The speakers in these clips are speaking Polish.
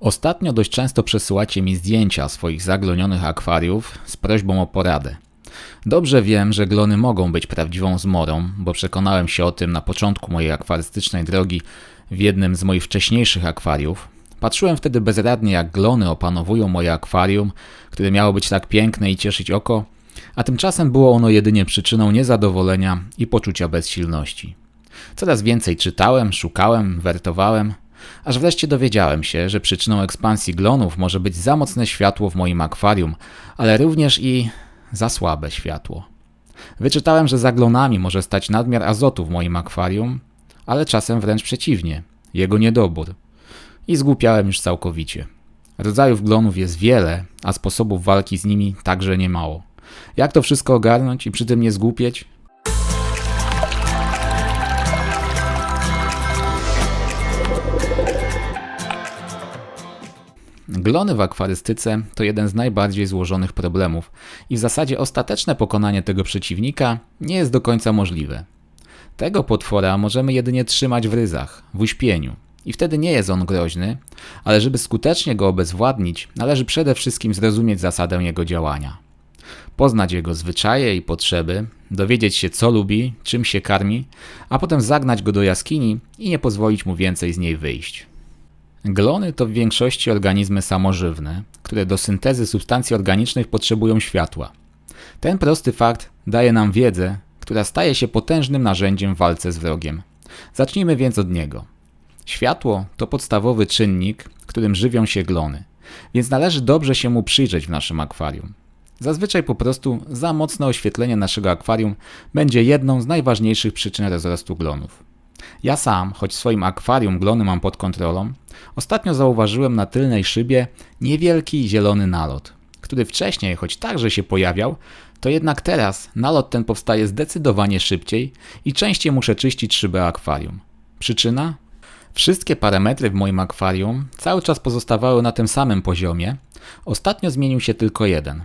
Ostatnio dość często przesyłacie mi zdjęcia swoich zaglonionych akwariów z prośbą o poradę. Dobrze wiem, że glony mogą być prawdziwą zmorą, bo przekonałem się o tym na początku mojej akwarystycznej drogi w jednym z moich wcześniejszych akwariów. Patrzyłem wtedy bezradnie, jak glony opanowują moje akwarium, które miało być tak piękne i cieszyć oko, a tymczasem było ono jedynie przyczyną niezadowolenia i poczucia bezsilności. Coraz więcej czytałem, szukałem, wertowałem, aż wreszcie dowiedziałem się, że przyczyną ekspansji glonów może być za mocne światło w moim akwarium, ale również i za słabe światło. Wyczytałem, że za glonami może stać nadmiar azotu w moim akwarium, ale czasem wręcz przeciwnie, jego niedobór. I zgłupiałem już całkowicie. Rodzajów glonów jest wiele, a sposobów walki z nimi także niemało. Jak to wszystko ogarnąć i przy tym nie zgłupieć? Glony w akwarystyce to jeden z najbardziej złożonych problemów i w zasadzie ostateczne pokonanie tego przeciwnika nie jest do końca możliwe. Tego potwora możemy jedynie trzymać w ryzach, w uśpieniu. I wtedy nie jest on groźny, ale żeby skutecznie go obezwładnić, należy przede wszystkim zrozumieć zasadę jego działania. Poznać jego zwyczaje i potrzeby, dowiedzieć się co lubi, czym się karmi, a potem zagnać go do jaskini i nie pozwolić mu więcej z niej wyjść. Glony to w większości organizmy samożywne, które do syntezy substancji organicznych potrzebują światła. Ten prosty fakt daje nam wiedzę, która staje się potężnym narzędziem w walce z wrogiem. Zacznijmy więc od niego. Światło to podstawowy czynnik, którym żywią się glony, więc należy dobrze się mu przyjrzeć w naszym akwarium. Zazwyczaj po prostu za mocne oświetlenie naszego akwarium będzie jedną z najważniejszych przyczyn rozrostu glonów. Ja sam, choć w swoim akwarium glony mam pod kontrolą, ostatnio zauważyłem na tylnej szybie niewielki zielony nalot, który wcześniej, choć także się pojawiał, to jednak teraz nalot ten powstaje zdecydowanie szybciej i częściej muszę czyścić szybę akwarium. Przyczyna? Wszystkie parametry w moim akwarium cały czas pozostawały na tym samym poziomie, ostatnio zmienił się tylko jeden,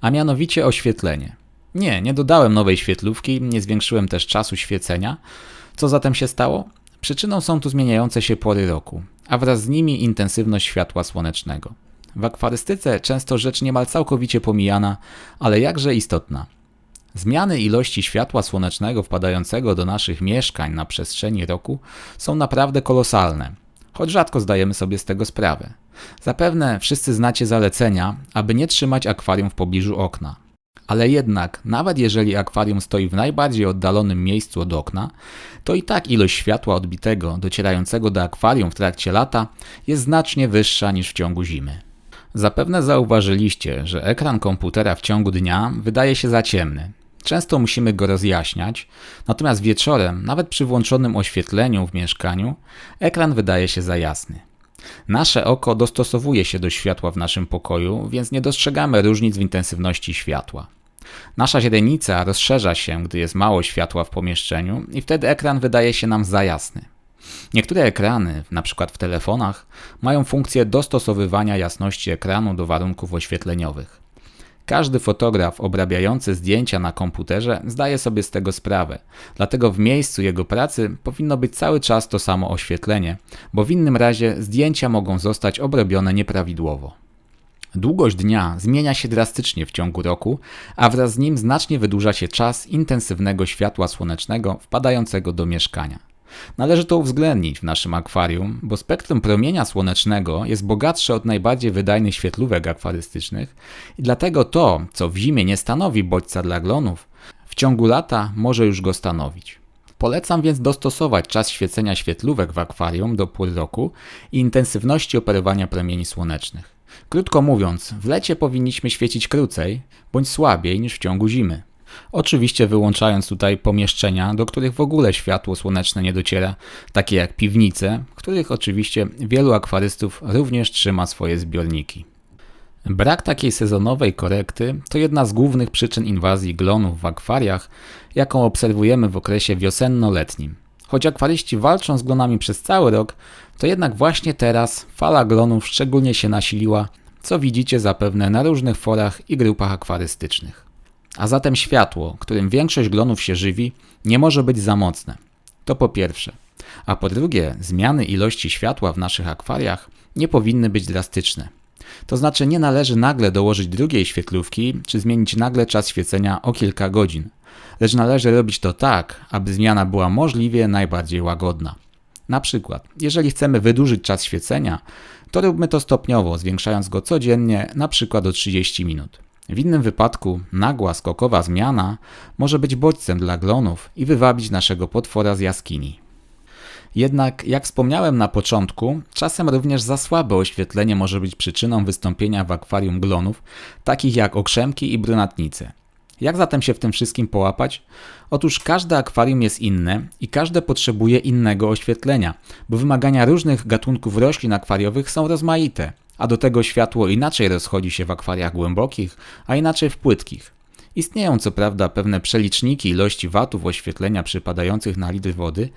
a mianowicie oświetlenie. Nie, nie dodałem nowej świetlówki, nie zwiększyłem też czasu świecenia, co zatem się stało? Przyczyną są tu zmieniające się pory roku, a wraz z nimi intensywność światła słonecznego. W akwarystyce często rzecz niemal całkowicie pomijana, ale jakże istotna. Zmiany ilości światła słonecznego wpadającego do naszych mieszkań na przestrzeni roku są naprawdę kolosalne, choć rzadko zdajemy sobie z tego sprawę. Zapewne wszyscy znacie zalecenia, aby nie trzymać akwarium w pobliżu okna. Ale jednak, nawet jeżeli akwarium stoi w najbardziej oddalonym miejscu od okna, to i tak ilość światła odbitego docierającego do akwarium w trakcie lata jest znacznie wyższa niż w ciągu zimy. Zapewne zauważyliście, że ekran komputera w ciągu dnia wydaje się za ciemny. Często musimy go rozjaśniać, natomiast wieczorem, nawet przy włączonym oświetleniu w mieszkaniu, ekran wydaje się za jasny. Nasze oko dostosowuje się do światła w naszym pokoju, więc nie dostrzegamy różnic w intensywności światła. Nasza źrenica rozszerza się, gdy jest mało światła w pomieszczeniu i wtedy ekran wydaje się nam za jasny. Niektóre ekrany, np. w telefonach, mają funkcję dostosowywania jasności ekranu do warunków oświetleniowych. Każdy fotograf obrabiający zdjęcia na komputerze zdaje sobie z tego sprawę, dlatego w miejscu jego pracy powinno być cały czas to samo oświetlenie, bo w innym razie zdjęcia mogą zostać obrobione nieprawidłowo. Długość dnia zmienia się drastycznie w ciągu roku, a wraz z nim znacznie wydłuża się czas intensywnego światła słonecznego wpadającego do mieszkania. Należy to uwzględnić w naszym akwarium, bo spektrum promienia słonecznego jest bogatsze od najbardziej wydajnych świetlówek akwarystycznych i dlatego to, co w zimie nie stanowi bodźca dla glonów, w ciągu lata może już go stanowić. Polecam więc dostosować czas świecenia świetlówek w akwarium do pół roku i intensywności operowania promieni słonecznych. Krótko mówiąc, w lecie powinniśmy świecić krócej bądź słabiej niż w ciągu zimy. Oczywiście wyłączając tutaj pomieszczenia, do których w ogóle światło słoneczne nie dociera, takie jak piwnice, w których oczywiście wielu akwarystów również trzyma swoje zbiorniki. Brak takiej sezonowej korekty to jedna z głównych przyczyn inwazji glonów w akwariach, jaką obserwujemy w okresie wiosenno-letnim. Choć akwaryści walczą z glonami przez cały rok, to jednak właśnie teraz fala glonów szczególnie się nasiliła, co widzicie zapewne na różnych forach i grupach akwarystycznych. A zatem światło, którym większość glonów się żywi, nie może być za mocne. To po pierwsze. A po drugie, zmiany ilości światła w naszych akwariach nie powinny być drastyczne. To znaczy nie należy nagle dołożyć drugiej świetlówki, czy zmienić nagle czas świecenia o kilka godzin, lecz należy robić to tak, aby zmiana była możliwie najbardziej łagodna. Na przykład, jeżeli chcemy wydłużyć czas świecenia, to róbmy to stopniowo, zwiększając go codziennie, na przykład o 30 minut. W innym wypadku nagła, skokowa zmiana może być bodźcem dla glonów i wywabić naszego potwora z jaskini. Jednak, jak wspomniałem na początku, czasem również za słabe oświetlenie może być przyczyną wystąpienia w akwarium glonów, takich jak okrzemki i brunatnice. Jak zatem się w tym wszystkim połapać? Otóż każde akwarium jest inne i każde potrzebuje innego oświetlenia, bo wymagania różnych gatunków roślin akwariowych są rozmaite, a do tego światło inaczej rozchodzi się w akwariach głębokich, a inaczej w płytkich. Istnieją co prawda pewne przeliczniki ilości watów oświetlenia przypadających na litr wody,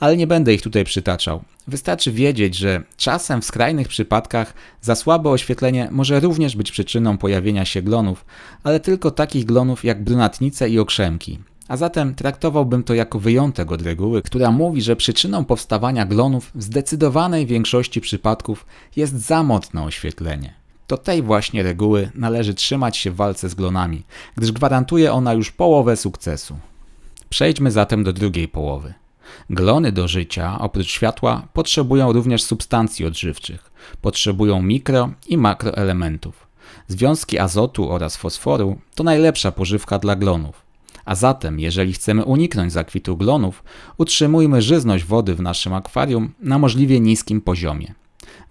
ale nie będę ich tutaj przytaczał. Wystarczy wiedzieć, że czasem w skrajnych przypadkach za słabe oświetlenie może również być przyczyną pojawienia się glonów, ale tylko takich glonów jak brunatnice i okrzemki. A zatem traktowałbym to jako wyjątek od reguły, która mówi, że przyczyną powstawania glonów w zdecydowanej większości przypadków jest za mocne oświetlenie. To tej właśnie reguły należy trzymać się w walce z glonami, gdyż gwarantuje ona już połowę sukcesu. Przejdźmy zatem do drugiej połowy. Glony do życia, oprócz światła, potrzebują również substancji odżywczych. Potrzebują mikro i makroelementów. Związki azotu oraz fosforu to najlepsza pożywka dla glonów. A zatem, jeżeli chcemy uniknąć zakwitu glonów, utrzymujmy żyzność wody w naszym akwarium na możliwie niskim poziomie.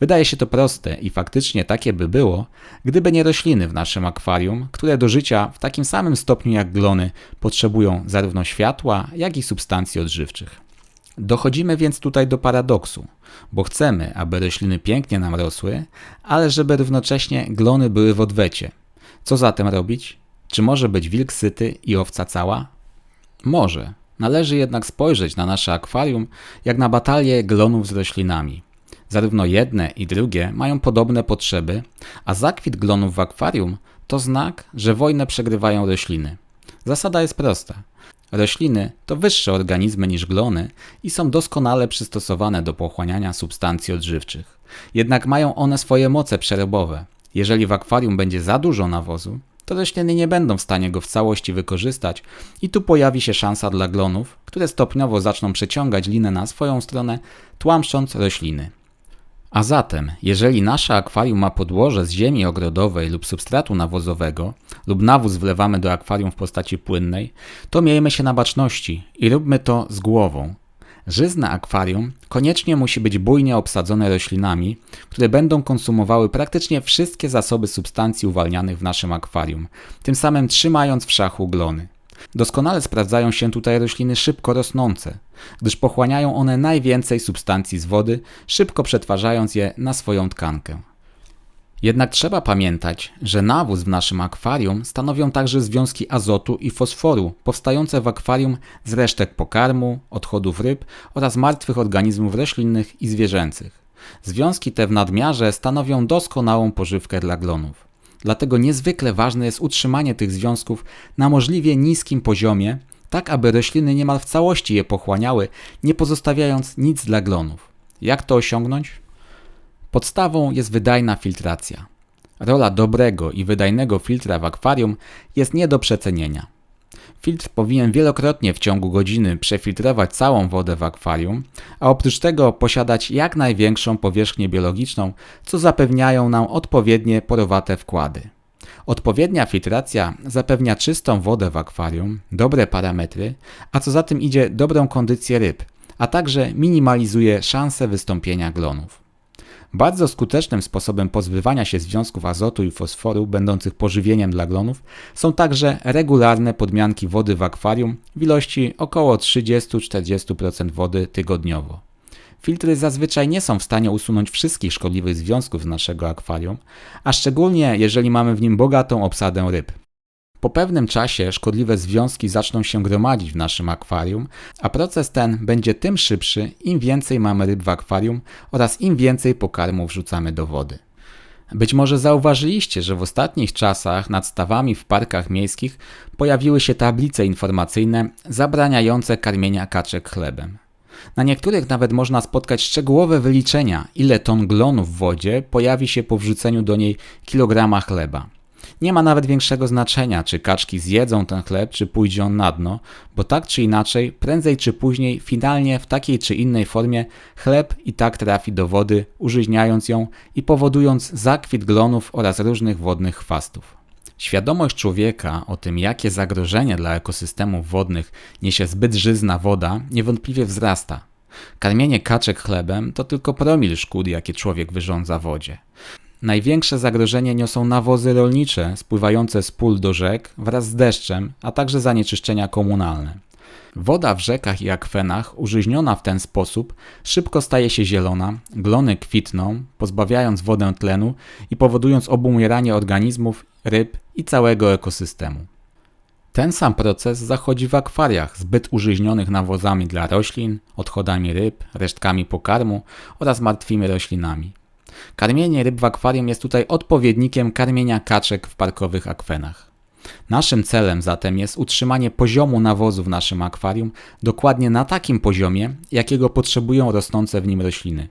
Wydaje się to proste i faktycznie takie by było, gdyby nie rośliny w naszym akwarium, które do życia w takim samym stopniu jak glony potrzebują zarówno światła, jak i substancji odżywczych. Dochodzimy więc tutaj do paradoksu, bo chcemy, aby rośliny pięknie nam rosły, ale żeby równocześnie glony były w odwecie. Co zatem robić? Czy może być wilk syty i owca cała? Może. Należy jednak spojrzeć na nasze akwarium jak na batalię glonów z roślinami. Zarówno jedne i drugie mają podobne potrzeby, a zakwit glonów w akwarium to znak, że wojnę przegrywają rośliny. Zasada jest prosta. Rośliny to wyższe organizmy niż glony i są doskonale przystosowane do pochłaniania substancji odżywczych. Jednak mają one swoje moce przerobowe. Jeżeli w akwarium będzie za dużo nawozu, to rośliny nie będą w stanie go w całości wykorzystać i tu pojawi się szansa dla glonów, które stopniowo zaczną przeciągać linę na swoją stronę, tłamszcząc rośliny. A zatem, jeżeli nasze akwarium ma podłoże z ziemi ogrodowej lub substratu nawozowego, lub nawóz wlewamy do akwarium w postaci płynnej, to miejmy się na baczności i róbmy to z głową. Żyzne akwarium koniecznie musi być bujnie obsadzone roślinami, które będą konsumowały praktycznie wszystkie zasoby substancji uwalnianych w naszym akwarium, tym samym trzymając w szachu glony. Doskonale sprawdzają się tutaj rośliny szybko rosnące, gdyż pochłaniają one najwięcej substancji z wody, szybko przetwarzając je na swoją tkankę. Jednak trzeba pamiętać, że nawóz w naszym akwarium stanowią także związki azotu i fosforu powstające w akwarium z resztek pokarmu, odchodów ryb oraz martwych organizmów roślinnych i zwierzęcych. Związki te w nadmiarze stanowią doskonałą pożywkę dla glonów. Dlatego niezwykle ważne jest utrzymanie tych związków na możliwie niskim poziomie, tak aby rośliny niemal w całości je pochłaniały, nie pozostawiając nic dla glonów. Jak to osiągnąć? Podstawą jest wydajna filtracja. Rola dobrego i wydajnego filtra w akwarium jest nie do przecenienia. Filtr powinien wielokrotnie w ciągu godziny przefiltrować całą wodę w akwarium, a oprócz tego posiadać jak największą powierzchnię biologiczną, co zapewniają nam odpowiednie porowate wkłady. Odpowiednia filtracja zapewnia czystą wodę w akwarium, dobre parametry, a co za tym idzie dobrą kondycję ryb, a także minimalizuje szanse wystąpienia glonów. Bardzo skutecznym sposobem pozbywania się związków azotu i fosforu będących pożywieniem dla glonów są także regularne podmianki wody w akwarium w ilości około 30-40% wody tygodniowo. Filtry zazwyczaj nie są w stanie usunąć wszystkich szkodliwych związków z naszego akwarium, a szczególnie jeżeli mamy w nim bogatą obsadę ryb. Po pewnym czasie szkodliwe związki zaczną się gromadzić w naszym akwarium, a proces ten będzie tym szybszy, im więcej mamy ryb w akwarium oraz im więcej pokarmu wrzucamy do wody. Być może zauważyliście, że w ostatnich czasach nad stawami w parkach miejskich pojawiły się tablice informacyjne zabraniające karmienia kaczek chlebem. Na niektórych nawet można spotkać szczegółowe wyliczenia, ile ton glonów w wodzie pojawi się po wrzuceniu do niej kilograma chleba. Nie ma nawet większego znaczenia, czy kaczki zjedzą ten chleb, czy pójdzie on na dno, bo tak czy inaczej, prędzej czy później, finalnie w takiej czy innej formie, chleb i tak trafi do wody, użyźniając ją i powodując zakwit glonów oraz różnych wodnych chwastów. Świadomość człowieka o tym, jakie zagrożenie dla ekosystemów wodnych niesie zbyt żyzna woda, niewątpliwie wzrasta. Karmienie kaczek chlebem to tylko promil szkód, jakie człowiek wyrządza wodzie. Największe zagrożenie niosą nawozy rolnicze spływające z pól do rzek wraz z deszczem, a także zanieczyszczenia komunalne. Woda w rzekach i akwenach, użyźniona w ten sposób, szybko staje się zielona, glony kwitną, pozbawiając wodę tlenu i powodując obumieranie organizmów, ryb i całego ekosystemu. Ten sam proces zachodzi w akwariach zbyt użyźnionych nawozami dla roślin, odchodami ryb, resztkami pokarmu oraz martwymi roślinami. Karmienie ryb w akwarium jest tutaj odpowiednikiem karmienia kaczek w parkowych akwenach. Naszym celem zatem jest utrzymanie poziomu nawozu w naszym akwarium dokładnie na takim poziomie, jakiego potrzebują rosnące w nim rośliny.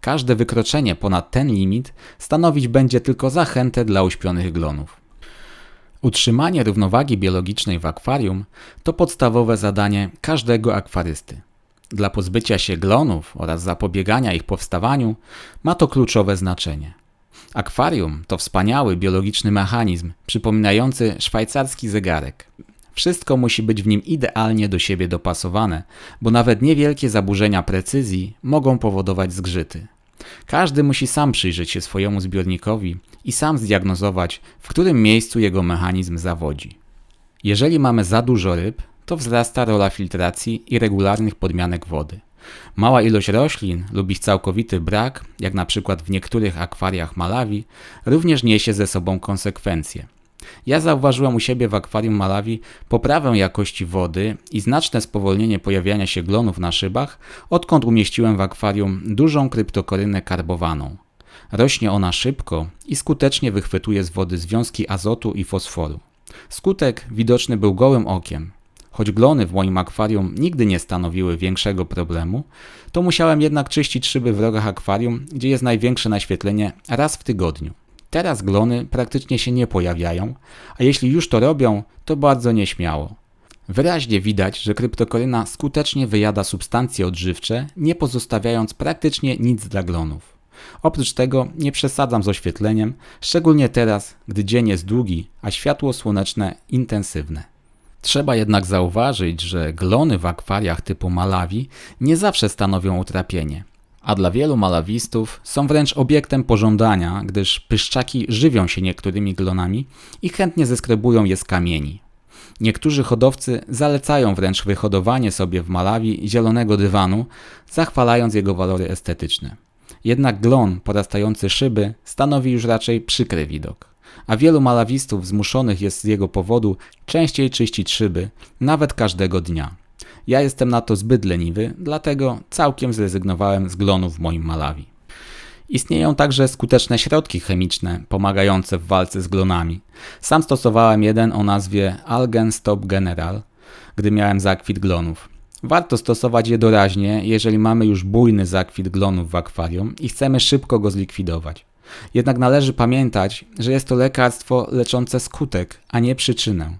Każde wykroczenie ponad ten limit stanowić będzie tylko zachętę dla uśpionych glonów. Utrzymanie równowagi biologicznej w akwarium to podstawowe zadanie każdego akwarysty. Dla pozbycia się glonów oraz zapobiegania ich powstawaniu ma to kluczowe znaczenie. Akwarium to wspaniały biologiczny mechanizm przypominający szwajcarski zegarek. Wszystko musi być w nim idealnie do siebie dopasowane, bo nawet niewielkie zaburzenia precyzji mogą powodować zgrzyty. Każdy musi sam przyjrzeć się swojemu zbiornikowi i sam zdiagnozować, w którym miejscu jego mechanizm zawodzi. Jeżeli mamy za dużo ryb, to wzrasta rola filtracji i regularnych podmianek wody. Mała ilość roślin lub ich całkowity brak, jak na przykład w niektórych akwariach Malawi, również niesie ze sobą konsekwencje. Ja zauważyłem u siebie w akwarium Malawi poprawę jakości wody i znaczne spowolnienie pojawiania się glonów na szybach, odkąd umieściłem w akwarium dużą kryptokorynę karbowaną. Rośnie ona szybko i skutecznie wychwytuje z wody związki azotu i fosforu. Skutek widoczny był gołym okiem. Choć glony w moim akwarium nigdy nie stanowiły większego problemu, to musiałem jednak czyścić szyby w rogach akwarium, gdzie jest największe naświetlenie, raz w tygodniu. Teraz glony praktycznie się nie pojawiają, a jeśli już to robią, to bardzo nieśmiało. Wyraźnie widać, że kryptokoryna skutecznie wyjada substancje odżywcze, nie pozostawiając praktycznie nic dla glonów. Oprócz tego nie przesadzam z oświetleniem, szczególnie teraz, gdy dzień jest długi, a światło słoneczne intensywne. Trzeba jednak zauważyć, że glony w akwariach typu Malawi nie zawsze stanowią utrapienie, a dla wielu malawistów są wręcz obiektem pożądania, gdyż pyszczaki żywią się niektórymi glonami i chętnie zeskrebują je z kamieni. Niektórzy hodowcy zalecają wręcz wyhodowanie sobie w Malawi zielonego dywanu, zachwalając jego walory estetyczne. Jednak glon porastający szyby stanowi już raczej przykry widok a wielu malawistów zmuszonych jest z jego powodu częściej czyścić szyby, nawet każdego dnia. Ja jestem na to zbyt leniwy, dlatego całkiem zrezygnowałem z glonów w moim Malawi. Istnieją także skuteczne środki chemiczne pomagające w walce z glonami. Sam stosowałem jeden o nazwie Algen Stop General, gdy miałem zakwit glonów. Warto stosować je doraźnie, jeżeli mamy już bujny zakwit glonów w akwarium i chcemy szybko go zlikwidować. Jednak należy pamiętać, że jest to lekarstwo leczące skutek, a nie przyczynę.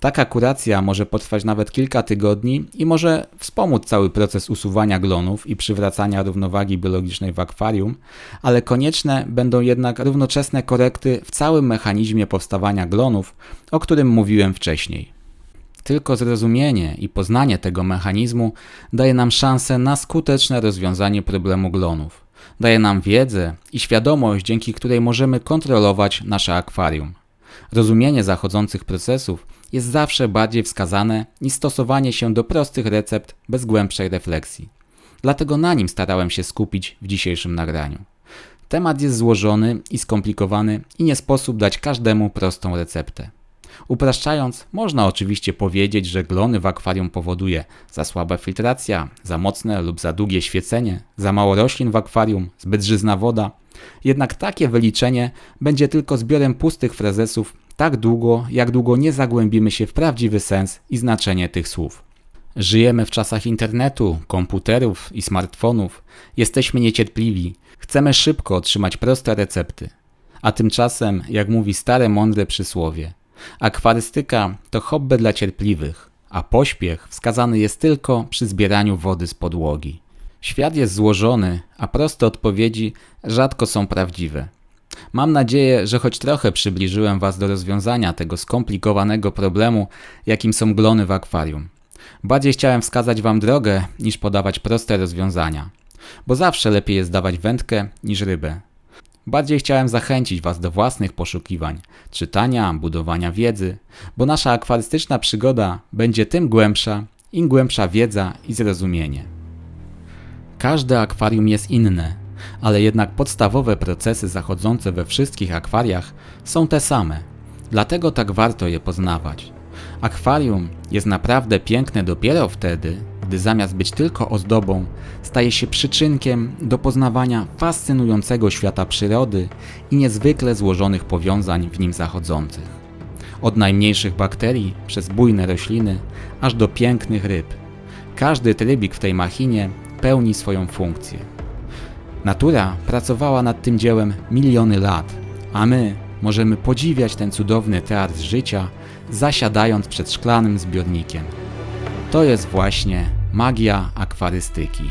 Taka kuracja może potrwać nawet kilka tygodni i może wspomóc cały proces usuwania glonów i przywracania równowagi biologicznej w akwarium, ale konieczne będą jednak równoczesne korekty w całym mechanizmie powstawania glonów, o którym mówiłem wcześniej. Tylko zrozumienie i poznanie tego mechanizmu daje nam szansę na skuteczne rozwiązanie problemu glonów daje nam wiedzę i świadomość, dzięki której możemy kontrolować nasze akwarium. Rozumienie zachodzących procesów jest zawsze bardziej wskazane niż stosowanie się do prostych recept bez głębszej refleksji. Dlatego na nim starałem się skupić w dzisiejszym nagraniu. Temat jest złożony i skomplikowany i nie sposób dać każdemu prostą receptę. Upraszczając, można oczywiście powiedzieć, że glony w akwarium powoduje za słaba filtracja, za mocne lub za długie świecenie, za mało roślin w akwarium, zbyt żyzna woda. Jednak takie wyliczenie będzie tylko zbiorem pustych frazesów tak długo, jak długo nie zagłębimy się w prawdziwy sens i znaczenie tych słów. Żyjemy w czasach internetu, komputerów i smartfonów. Jesteśmy niecierpliwi. Chcemy szybko otrzymać proste recepty. A tymczasem, jak mówi stare mądre przysłowie, akwarystyka to hobby dla cierpliwych, a pośpiech wskazany jest tylko przy zbieraniu wody z podłogi. Świat jest złożony, a proste odpowiedzi rzadko są prawdziwe. Mam nadzieję, że choć trochę przybliżyłem Was do rozwiązania tego skomplikowanego problemu, jakim są glony w akwarium. Bardziej chciałem wskazać Wam drogę, niż podawać proste rozwiązania, bo zawsze lepiej jest dawać wędkę niż rybę. Bardziej chciałem zachęcić Was do własnych poszukiwań, czytania, budowania wiedzy, bo nasza akwarystyczna przygoda będzie tym głębsza, im głębsza wiedza i zrozumienie. Każde akwarium jest inne, ale jednak podstawowe procesy zachodzące we wszystkich akwariach są te same. Dlatego tak warto je poznawać. Akwarium jest naprawdę piękne dopiero wtedy, gdy zamiast być tylko ozdobą, staje się przyczynkiem do poznawania fascynującego świata przyrody i niezwykle złożonych powiązań w nim zachodzących. Od najmniejszych bakterii przez bujne rośliny, aż do pięknych ryb. Każdy trybik w tej machinie pełni swoją funkcję. Natura pracowała nad tym dziełem miliony lat, a my możemy podziwiać ten cudowny teatr życia, zasiadając przed szklanym zbiornikiem. To jest właśnie magia akwarystyki.